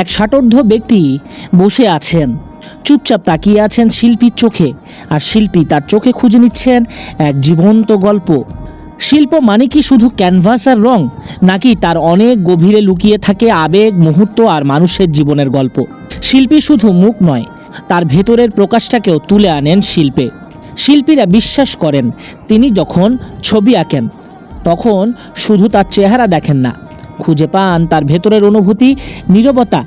এক ষাটোর্ধ ব্যক্তি বসে আছেন। চুপচাপ তাকিয়ে আছেন শিল্পীর চোখে আর শিল্পী তার চোখে খুঁজে নিচ্ছেন এক জীবন্ত গল্প। শিল্প মানে কি শুধু ক্যানভাস আর রং, নাকি তার অনেক গভীরে লুকিয়ে থাকে আবেগ, মুহূর্ত আর মানুষের জীবনের গল্প? শিল্পী শুধু মুখ নয়, তার ভেতরের প্রকাশটাকেও তুলে আনেন শিল্পে। শিল্পীরা বিশ্বাস করেন, তিনি যখন ছবি আঁকেন, তখন শুধু তার চেহারা দেখেন না খুঁজে পান তার ভেতরের অনুভূতি, নীরবতা,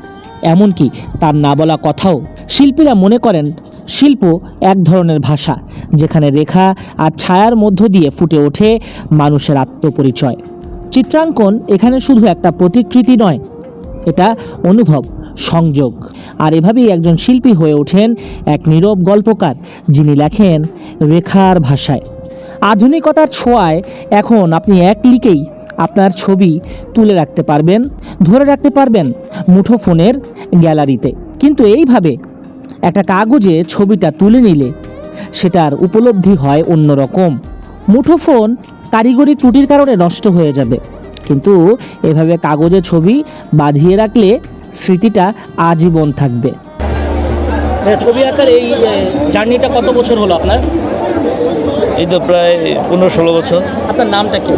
এমনকি তার না বলা কথাও। শিল্পীরা মনে করেন, শিল্প এক ধরনের ভাষা, যেখানে রেখা আর ছায়ার মধ্য দিয়ে ফুটে ওঠে মানুষের আত্মপরিচয়। চিত্রাঙ্কন এখানে শুধু একটা প্রতিকৃতি নয়, এটা অনুভব, সংযোগ। আর এভাবেই একজন শিল্পী হয়ে ওঠেন এক নীরব গল্পকার, যিনি লেখেন রেখার ভাষায়। আধুনিকতার ছোঁয়ায় এখন আপনি এক ক্লিকেই আপনার ছবি তুলে রাখতে পারবেন ধরে রাখতে পারবেন মুঠোফোনের গ্যালারিতে। কিন্তু এইভাবে একটা কাগজে ছবিটা তুলে নিলে সেটার উপলব্ধি হয় অন্যরকম। মুঠোফোন কারিগরি ত্রুটির কারণে নষ্ট হয়ে যাবে। কিন্তু এভাবে কাগজে ছবি বাঁধিয়ে রাখলে স্মৃতিটা আজীবন থাকবে। ছবি আঁকার এই জার্নিটা কত বছর হলো আপনার? এই তো প্রায় পনেরো ষোলো বছর। আপনার নামটা কি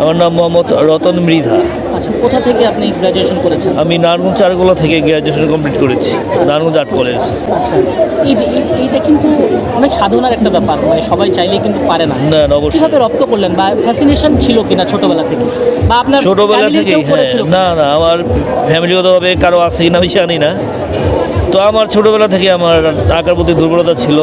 আমার নাম মোহাম্মদ রতন মৃধা। আচ্ছা কোথা থেকে আপনি গ্র্যাজুয়েশন করেছেন? আমি নারায়ণগঞ্জ চারগোলা থেকে গ্র্যাজুয়েশন কমপ্লিট করেছি নারায়ণগঞ্জ আর্ট কলেজ আচ্ছা এই যে এইটা কিন্তু অনেক সাধনার একটা ব্যাপার মানে সবাই চাইলে কিন্তু পারে না। না অবশ্যই। কীভাবে রপ্ত করলেন বা ফ্যাসিনেশন ছিল কিনা ছোটবেলা থেকে? বা আপনার ছোটোবেলা কেউ হ্যাঁ? না না আমার ফ্যামিলিগতভাবে কারও আছে কিনা আমি জানি না। তো আমার ছোটোবেলা থেকে আমার আঁকার প্রতি দুর্বলতা ছিল।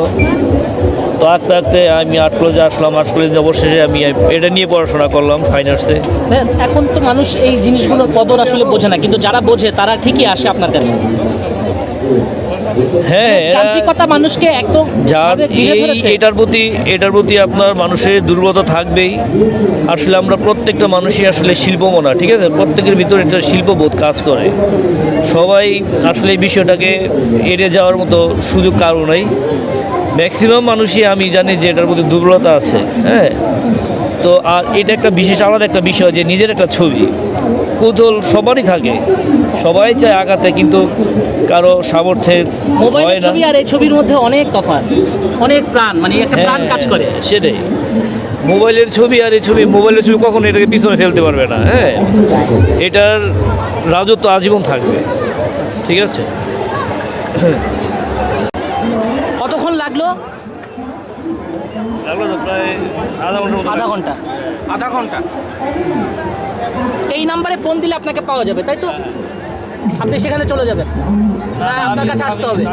তো আস্তে আস্তে আমি আর্ট কলেজে আসলাম আর্ট কলেজে অবশেষে আমি এটা নিয়ে পড়াশোনা করলাম ফাইন আর্টসে হ্যাঁ, এখন তো মানুষ এই জিনিসগুলোর কদর আসলে বোঝে না কিন্তু যারা বোঝে তারা ঠিকই আসে আপনার কাছে। হ্যাঁ যান্ত্রিকতা মানুষকে একদম যার। এটার প্রতি এটার প্রতি আপনার মানুষের দুর্বলতা থাকবেই। আসলে আমরা প্রত্যেকটা মানুষই আসলে শিল্পমনা ঠিক আছে? প্রত্যেকের ভিতরে একটা শিল্পবোধ কাজ করে। সবাই আসলে এই বিষয়টাকে এড়িয়ে যাওয়ার মতো সুযোগ কারও নেই। ম্যাক্সিমাম মানুষই আমি জানি যে এটার প্রতি দুর্বলতা আছে হ্যাঁ? তো আর এটা একটা বিশেষ আলাদা একটা বিষয় যে নিজের একটা ছবি। কৌতূহল সবারই থাকে। সবাই চায় আগাতে কিন্তু কারও সামর্থ্যের হয় মোবাইলের ছবি আর এই ছবির মধ্যে অনেক তফাৎ অনেক প্রাণ মানে একটা প্রাণ কাজ করে। হ্যাঁ, সেটাই মোবাইলের ছবি আর এই ছবি মোবাইলের ছবি কখনো এটাকে পিছনে ফেলতে পারবে না হ্যাঁ? এটার রাজত্ব আজীবন থাকবে। ঠিক আছে? কতক্ষণ লাগল? লাগল তো প্রায় আধা ঘণ্টার আধা ঘণ্টা। আধা ঘণ্টা। এই নাম্বারে ফোন দিলে আপনাকে পাওয়া যাবে তাই তো? আপনি সেখানে চলে যাবেন। না আপনার কাছে আসতে হবে।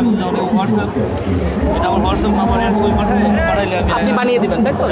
আপনি বানিয়ে দেবেন তাই তো?